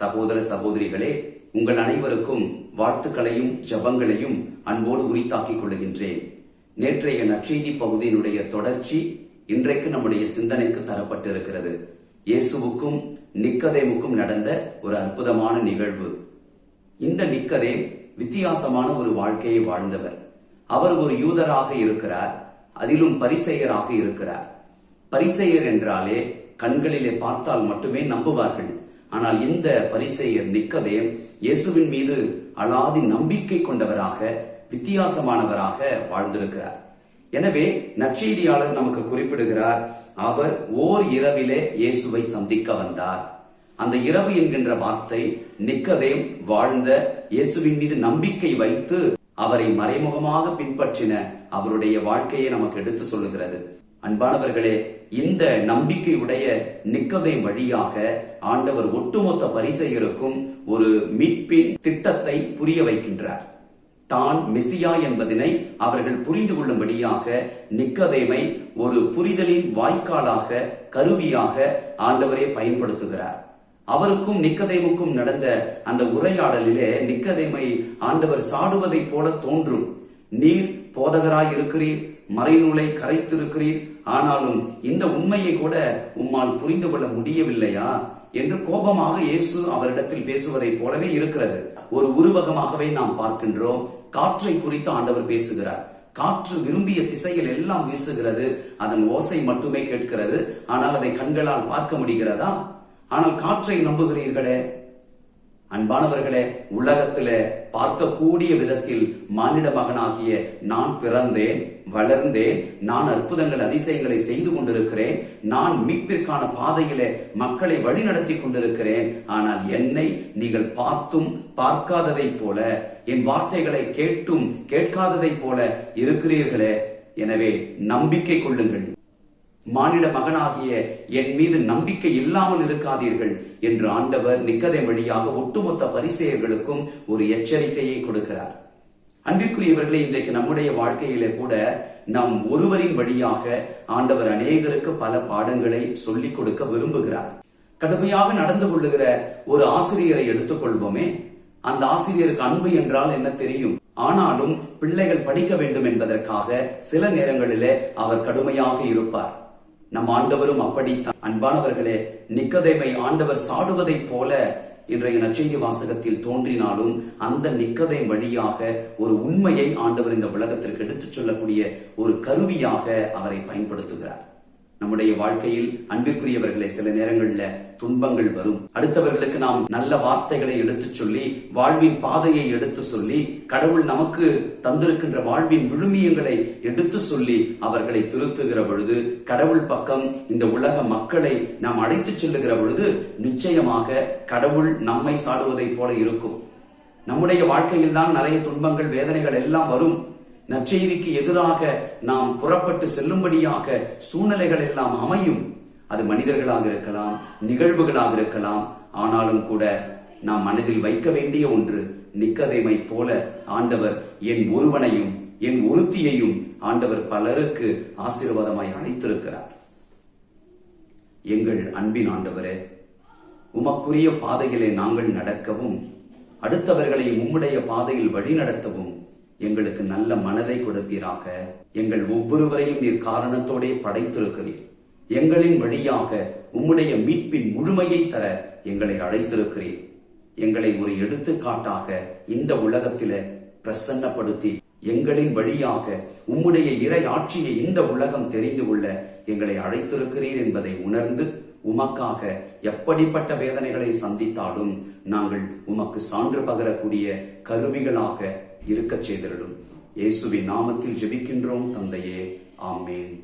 சகோதர சகோதரிகளே உங்கள் அனைவருக்கும் வாழ்த்துக்களையும் ஜபங்களையும் அன்போடு உரித்தாக்கிக் கொள்கின்றேன். நேற்றைய நற்செய்தி பகுதியினுடைய தொடர்ச்சி இன்றைக்கு நம்முடைய சிந்தனைக்கு தரப்பட்டிருக்கிறது. இயேசுவுக்கும் நிக்கதேமுக்கும் நடந்த ஒரு அற்புதமான நிகழ்வு. இந்த நிக்கதே வித்தியாசமான ஒரு வாழ்க்கையை வாழ்ந்தவர். அவர் ஒரு யூதராக இருக்கிறார் அதிலும் பரிசெயராக இருக்கிறார். பரிசெயர் என்றாலே கண்களிலே பார்த்தால் மட்டுமே நம்புவார்கள். ஆனால் இந்த பரிசெயர் நிக்கதேம் இயேசுவின் மீது அலாதி நம்பிக்கை கொண்டவராக வித்தியாசமானவராக வாழ்ந்திருக்கிறார். எனவே நற்செய்தியாளர் நமக்கு குறிப்பிடுகிறார் அவர் ஓர் இரவிலே இயேசுவை சந்திக்க வந்தார். அந்த இரவு என்கின்ற வார்த்தை நிக்கதேம் வாழ்ந்த இயேசுவின் மீது நம்பிக்கை வைத்து அவரை மறைமுகமாக பின்பற்றின அவருடைய வாழ்க்கையை நமக்கு எடுத்து சொல்லுகிறது. அன்பானவர்களே இந்த நம்பிக்கையுடைய நிக்கதை வழியாக ஆண்டவர் ஒட்டுமொத்த பரிசெயருக்கும் ஒரு மீட்பின் திட்டத்தை புரிய வைக்கின்றார். தான் மெசியா என்பதனை அவர்கள் புரிந்து கொள்ளும்படியாக நிக்கதேமை ஒரு புரிதலின் வாய்க்காலாக கருவியாக ஆண்டவரே பயன்படுத்துகிறார். அவருக்கும் நிக்கதேமுக்கும் நடந்த அந்த உரையாடலிலே நிக்கதேமை ஆண்டவர் சாடுவதைப் போல தோன்றும். நீர் போதகராய் இருக்கிறீர் மறைநூலை கரைத்திருக்கிறீர். ஆனாலும் இந்த உண்மையை கூட உம்மால் புரிந்து கொள்ள முடியவில்லையா? என்று கோபமாக இயேசு அவரிடத்தில் பேசுவதைப் போலவே இருக்கிறது. ஒரு உருவகமாகவே நாம் பார்க்கின்றோம். காற்றை குறித்து ஆண்டவர் பேசுகிறார். காற்று விரும்பிய திசையில் எல்லாம் வீசுகிறது. அதன் ஓசை மட்டுமே கேட்கிறது. ஆனால் அதை கண்களால் பார்க்க முடிகிறதா? ஆனால் காற்றை நம்புகிறீர்களே அன்பானவர்களே உலகத்திலே பார்க்கக்கூடிய விதத்தில் மானிட மகனாகிய நான் பிறந்தேன் வளர்ந்தேன் நான் அற்புதங்கள் அதிசயங்களை செய்து கொண்டிருக்கிறேன் நான் மீட்பிற்கான பாதையிலே மக்களை வழிநடத்தி கொண்டிருக்கிறேன் ஆனால் என்னை நீங்கள் பார்த்தும் பார்க்காததைப் போல என் வார்த்தைகளை கேட்டும் கேட்காததைப் போல இருக்கிறீர்களே. எனவே நம்பிக்கை கொள்ளுங்கள். மானிட மகனாகிய என் மீது நம்பிக்கை இல்லாமல் இருக்காதீர்கள் என்று ஆண்டவர் நிக்கதை வழியாக ஒட்டுமொத்த பரிசெயர்களுக்கும் ஒரு எச்சரிக்கையை கொடுக்கிறார். அன்பிற்குரியவர்களே இன்றைக்கு நம்முடைய வாழ்க்கையிலே கூட நாம் ஒருவரின் வழியாக ஆண்டவர் அநேகருக்கு பல பாடங்களை சொல்லிக் கொடுக்க விரும்புகிறார். கடுமையாக நடந்து கொள்ளுகிற ஒரு ஆசிரியரை எடுத்துக்கொள்வோமே. அந்த ஆசிரியருக்கு அன்பு என்றால் என்ன தெரியும்? ஆனாலும் பிள்ளைகள் படிக்க வேண்டும் என்பதற்காக சில நேரங்களிலே அவர் கடுமையாக இருப்பார். நம் ஆண்டவரும் அப்படித்தான். அன்பானவர்களே நிக்கதேமை ஆண்டவர் சாடுவதைப் போல இன்றைய நச்செய்தி வாசகத்தில் தோன்றினாலும் அந்த நிக்கதை வழியாக ஒரு உண்மையை ஆண்டவர் இந்த உலகத்திற்கு எடுத்துச் சொல்லக்கூடிய ஒரு கருவியாக அவரை பயன்படுத்துகிறார். நம்முடைய வாழ்க்கையில் அன்பிற்குரியவர்களை சில நேரங்கள்ல துன்பங்கள் வரும். அடுத்தவர்களுக்கு நாம் நல்ல வார்த்தைகளை எடுத்துச் சொல்லி வாழ்வின் பாதையை எடுத்து சொல்லி கடவுள் நமக்கு தந்திருக்கின்ற வாழ்வின் விழுமியங்களை எடுத்து சொல்லி அவர்களை திருத்துகிற பொழுது கடவுள் பக்கம் இந்த உலக மக்களை நாம் அழைத்துச் செல்லுகிற பொழுது நிச்சயமாக கடவுள் நம்மை சாடுவதைப் போல இருக்கும். நம்முடைய வாழ்க்கையில் தான் நிறைய துன்பங்கள் வேதனைகள் எல்லாம் வரும். நற்செய்திக்கு எதிராக நாம் புறப்பட்டு செல்லும்படியாக சூழ்நிலைகள் எல்லாம் அமையும். அது மனிதர்களாக இருக்கலாம் நிகழ்வுகளாக இருக்கலாம். ஆனாலும் கூட நாம் மனதில் வைக்க வேண்டிய ஒன்று நிக்கதைமை போல ஆண்டவர் என் ஒருவனையும் என் ஒருத்தியையும் ஆண்டவர் பலருக்கு ஆசீர்வாதமாய் அழைத்திருக்கிறார். எங்கள் அன்பின் ஆண்டவரே உமக்குரிய பாதையிலே நாங்கள் நடக்கவும் அடுத்தவர்களை உம்முடைய பாதையில் வழிநடத்தவும் எங்களுக்கு நல்ல மனதை கொடுப்பீராக. எங்கள் ஒவ்வொருவரையும் நீர் காரணத்தோடே படைத்திருக்கிறீர். எங்களின் வழியாக உம்முடைய மீட்பின் முழுமையை தர எங்களை அழைத்திருக்கிறீர். எங்களை ஒரு எடுத்துக்காட்டாக இந்த உலகத்தில பிரசன்னப்படுத்தி எங்களின் வழியாக உம்முடைய இறை ஆட்சியை இந்த உலகம் தெரிந்து கொள்ள எங்களை அழைத்திருக்கிறீர் என்பதை உணர்ந்து உமக்காக எப்படிப்பட்ட வேதனைகளை சந்தித்தாலும் நாங்கள் உமக்கு சான்று பகரக்கூடிய கருவிகளாக இருக்கச் செய்திருடும் இயேசுவின் நாமத்தில் ஜெபிக்கின்றோம் தந்தையே. ஆமேன்.